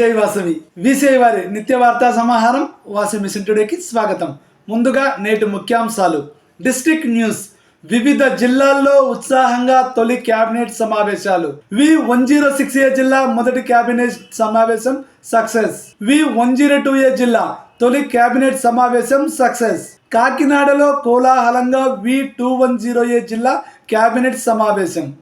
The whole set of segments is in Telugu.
జై వాసవి. విసిఐ వారి నిత్య వార్తా సమాహారం వాసవి మిషన్ టుడేకి స్వాగతం. ముందుగా నేటి ముఖ్యాంశాలు. District news. వివిధ జిల్లాల్లో ఉత్సాహంగా తొలి కేబినెట్ సమావేశాలు. V one zero six A జిల్లా మొదటి కేబినెట్ సమావేశం success. V one zero two A జిల్లా తొలి కేబినెట్ సమావేశం సక్సెస్. కాకినాడలో కోలాహలంగా V two one zero A జిల్లా కేబినెట్ సమావేశం.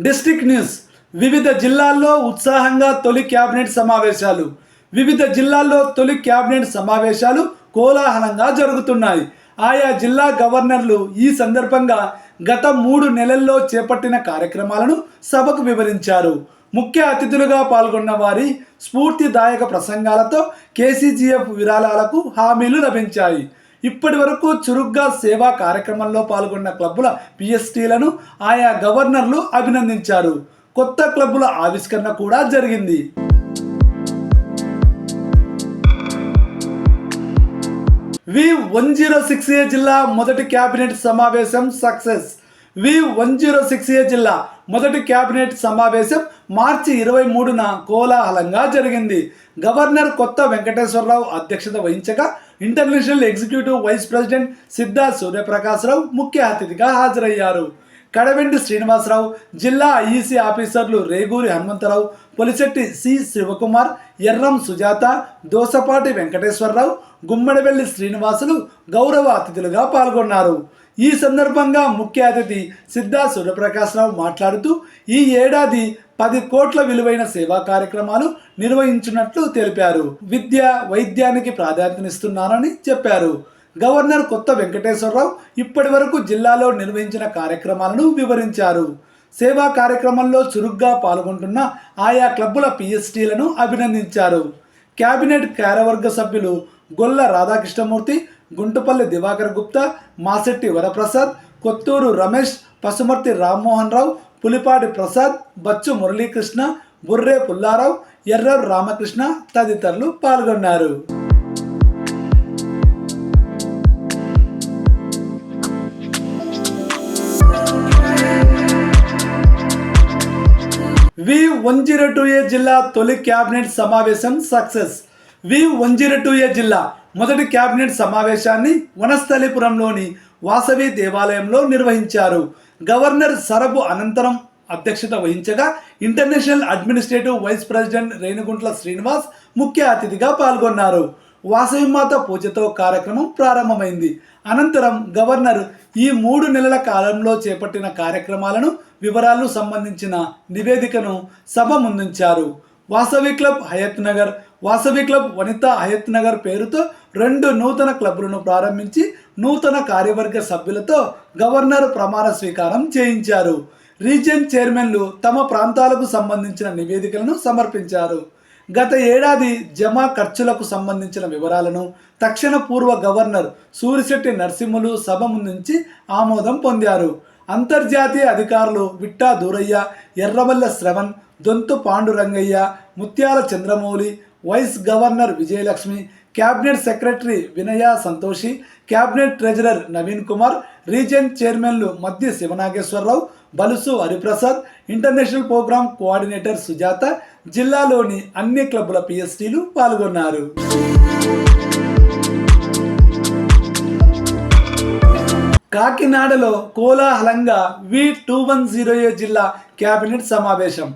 District news. వివిధ జిల్లాల్లో ఉత్సాహంగా తొలి క్యాబినెట్ సమావేశాలు. వివిధ జిల్లాల్లో తొలి క్యాబినెట్ సమావేశాలు కోలాహలంగా జరుగుతున్నాయి. ఆయా జిల్లా గవర్నర్లు ఈ సందర్భంగా గత మూడు నెలల్లో చేపట్టిన కార్యక్రమాలను సభకు వివరించారు. ముఖ్య అతిథులుగా పాల్గొన్న వారి స్ఫూర్తిదాయక ప్రసంగాలతో కేసీజీఎఫ్ విరాళాలకు హామీలు లభించాయి. ఇప్పటి వరకు చురుగ్గా సేవా కార్యక్రమంలో పాల్గొన్న క్లబ్బుల పిఎస్టీలను ఆయా గవర్నర్లు అభినందించారు. కొత్త క్లబ్బుల ఆవిష్కరణ కూడా జరిగింది. V one zero six A జిల్లా మొదటి కేబినెట్ సమావేశం success. V one zero six A జిల్లా మొదటి కేబినెట్ సమావేశం మార్చి ఇరవై మూడున కోలాహలంగా జరిగింది. గవర్నర్ కొత్త వెంకటేశ్వరరావు అధ్యక్షత వహించగా international executive vice president Siddha Suryaprakashrao ముఖ్య అతిథిగా హాజరయ్యారు. కడవెండి శ్రీనివాసరావు జిల్లా ఐఈసీ ఆఫీసర్లు రేగూరి హనుమంతరావు పొలిశెట్టి సి శివకుమార్ ఎర్రం సుజాత దోసపాటి వెంకటేశ్వరరావు గుమ్మడివెల్లి శ్రీనివాసులు గౌరవ అతిథులుగా పాల్గొన్నారు. ఈ సందర్భంగా ముఖ్య అతిథి సిద్ధా సూర్యప్రకాశ్రావు మాట్లాడుతూ ఈ ఏడాది పది కోట్ల విలువైన సేవా కార్యక్రమాలు నిర్వహించినట్లు తెలిపారు. విద్య వైద్యానికి ప్రాధాన్యతనిస్తున్నానని చెప్పారు. గవర్నర్ కొత్త వెంకటేశ్వరరావు ఇప్పటి వరకు జిల్లాలో నిర్వహించిన కార్యక్రమాలను వివరించారు. సేవా కార్యక్రమంలో చురుగ్గా పాల్గొంటున్న ఆయా క్లబ్బుల పిఎస్టీలను అభినందించారు. కేబినెట్ కార్యవర్గ సభ్యులు గొల్ల రాధాకృష్ణమూర్తి గుంటుపల్లి దివాకర్ గుప్తా మాసెట్టి వరప్రసాద్ కొత్తూరు రమేష్ పసుమర్తి రామ్మోహన్ రావు పులిపాటి ప్రసాద్ బచ్చు మురళీకృష్ణ బుర్రే పుల్లారావు ఎర్రర్ రామకృష్ణ తదితరులు పాల్గొన్నారు. V one zero two A జిల్లా తొలి క్యాబినెట్ సమావేశం success. V one zero two A జిల్లా మొదటి క్యాబినెట్ సమావేశాన్ని వనస్థలిపురంలోని వాసవి దేవాలయంలో నిర్వహించారు. గవర్నర్ సరబు అనంతరం అధ్యక్షత వహించగా international administrative vice president Renuguntla Srinivas ముఖ్య అతిథిగా పాల్గొన్నారు. వాసవిమాత పూజతో కార్యక్రమం ప్రారంభమైంది. అనంతరం గవర్నర్ ఈ మూడు నెలల కాలంలో చేపట్టిన కార్యక్రమాలను వివరాలు సంబంధించిన నివేదికను సభ ముందుంచారు. వాసవి క్లబ్ హయత్ నగర్ వాసవి క్లబ్ వనితా అయత్ నగర్ పేరుతో రెండు నూతన క్లబ్లను ప్రారంభించి నూతన కార్యవర్గ సభ్యులతో గవర్నర్ ప్రమాణ స్వీకారం చేయించారు. రీజియన్ చైర్మన్లు తమ ప్రాంతాలకు సంబంధించిన నివేదికలను సమర్పించారు. గత ఏడాది జమా ఖర్చులకు సంబంధించిన వివరాలను తక్షణ పూర్వ గవర్నర్ సూరిశెట్టి నరసింహులు సభ ముందుంచి ఆమోదం పొందారు. అంతర్జాతీయ అధికారులు విట్టా దూరయ్య ఎర్రవల్ల Shravan Donthu Pandurangaiah Muthyala Chandramouli vice governor Vijayalakshmi cabinet secretary Vinaya Santoshi cabinet treasurer Naveen Kumar region చైర్మన్లు మధ్య Sivanageswara Rao Balusu Hariprasad international programme coordinator Sujatha జిల్లాలోని అన్ని క్లబ్బుల పిఎస్టీలు పాల్గొన్నారు. కాకినాడలో కోలాహలంగా V two one zero A జిల్లా క్యాబినెట్ సమావేశం.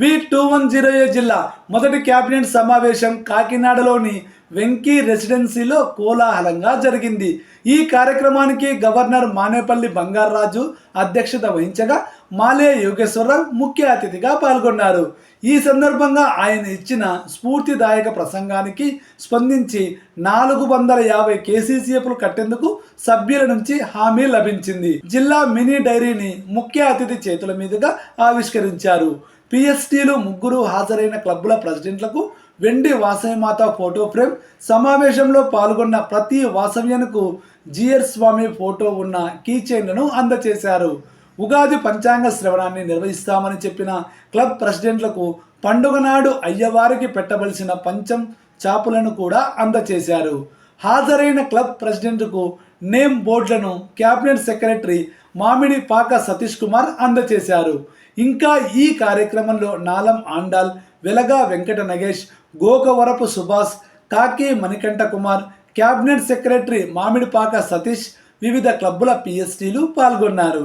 V two one zero A జిల్లా మొదటి కేబినెట్ సమావేశం కాకినాడలోని వెంకీ రెసిడెన్సీలో కోలాహలంగా జరిగింది. ఈ కార్యక్రమానికి గవర్నర్ మానేపల్లి బంగారరాజు అధ్యక్షత వహించగా మాలే యోగేశ్వరరావు ముఖ్య అతిథిగా పాల్గొన్నారు. ఈ సందర్భంగా ఆయన ఇచ్చిన స్ఫూర్తిదాయక ప్రసంగానికి స్పందించి నాలుగు వందల యాభై కేసీసీఎఫ్లు కట్టేందుకు సభ్యుల నుంచి హామీ లభించింది. జిల్లా మినీ డైరీని ముఖ్య అతిథి చేతుల మీదుగా ఆవిష్కరించారు. పిఎస్టీలు ముగ్గురు హాజరైన క్లబ్బుల ప్రెసిడెంట్లకు వెండి వాసవిమాత ఫోటో ఫ్రేమ్ సమావేశంలో పాల్గొన్న ప్రతి వాసవ్యనకు జిఆర్ స్వామి ఫోటో ఉన్న కీ చైన్లను ఉగాది పంచాంగ శ్రవణాన్ని నిర్వహిస్తామని చెప్పిన క్లబ్ ప్రెసిడెంట్లకు పండుగ నాడు అయ్యవారికి పెట్టవలసిన పంచం చాపులను కూడా అందచేశారు. హాజరైన క్లబ్ ప్రెసిడెంట్కు నేమ్ బోర్డులను క్యాబినెట్ సెక్రటరీ మామిడి పాక సతీష్ కుమార్ అందజేశారు ఇంకా ఈ కార్యక్రమంలో నాలం ఆండాల్ వెలగా వెంకట నగేష్ గోకవరపు సుభాష్ కాకి మణికంఠ కుమార్ క్యాబినెట్ సెక్రటరీ మామిడిపాక సతీష్ వివిధ క్లబ్బుల పిఎస్టీలు పాల్గొన్నారు.